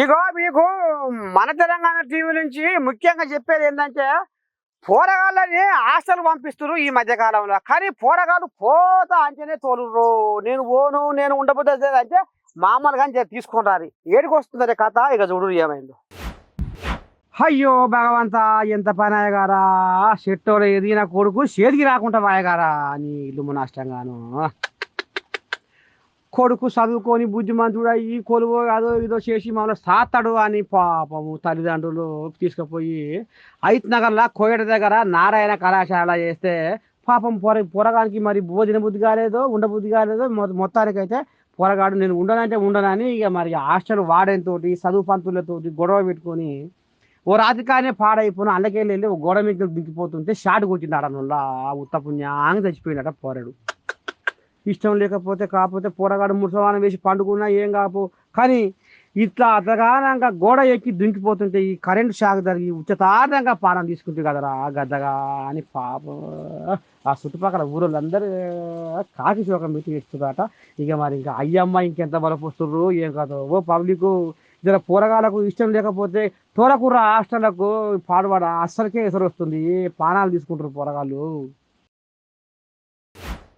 ఇగో మీకు మన తెలంగాణ టీవీ నుంచి ముఖ్యంగా చెప్పేది ఏంటంటే పోరగాళ్ళని హాస్టల్ పంపిస్తున్నారు ఈ మధ్య కాలంలో. కానీ పోరగాళ్ళు పోతా అంటేనే తోలుర్రు. నేను పోను నేను ఉండబోద్దు అంటే మామూలుగా అని తీసుకుంటారు. ఏడికి వస్తుంది కథ ఇక చూడు ఏమైందో. అయ్యో భగవంత ఎంత పని అయ్యగారా. చెట్టోడు ఎదిగిన కొడుకు చేతికి రాకుండా వాయగారా అని ఇల్లు నష్టంగాను కొడుకు చదువుకొని బుద్ధిమంతుడు అయ్యి కొలువు అదో ఇదో చేసి మమ్మల్ని సాతాడు అని పాపము తల్లిదండ్రులు తీసుకుపోయి ఐత్ నగర్లో కోయట దగ్గర నారాయణ కళాశాల చేస్తే పాపం పొర పొరగానికి మరి భోజన బుద్ధి కాలేదో ఉండబుద్ధి కాలేదో మొత్తానికైతే పొరగాడు నేను ఉండనంటే ఉండనని ఇక మరి హాస్టల్ వాడేంతోటి చదువు పంతులతోటి గొడవ పెట్టుకొని ఓ రాత్రి కానీ పాడైపోయిన అందుకెళ్ళి వెళ్ళి ఓ గోడ మీద దిగిపోతుంటే షాట్ కొట్టింది ఆడనుల్లా ఉత్తపుణ్యాంగా చచ్చిపోయినట పోరాడు. ఇష్టం లేకపోతే కాకపోతే పోరగాడు ముసవానం వేసి పండుకున్నా ఏం కాపు. కానీ ఇట్లా అతగానంగా గోడ ఎక్కి దుంకిపోతుంటే ఈ కరెంట్ షాక్ జరిగి ఉచితార్థంగా పానం తీసుకుంటే కదరా గద్దగా అని పాపం. ఆ చుట్టుపక్కల ఊరోళ్ళందరూ కాకి శోకం పెట్టి ఇస్తుందట ఇక మరి ఇంకా అయ్యమ్మ ఇంకెంత బలపోస్తుర్రు ఏం కాదు. ఓ పబ్లిక్ జర పోరగాళ్ళకు ఇష్టం లేకపోతే తోలకూర హాస్టళ్ళకు పాడువాడ అస్సలకే ఎసరు వస్తుంది పానాలు తీసుకుంటారు పోరగాళ్ళు.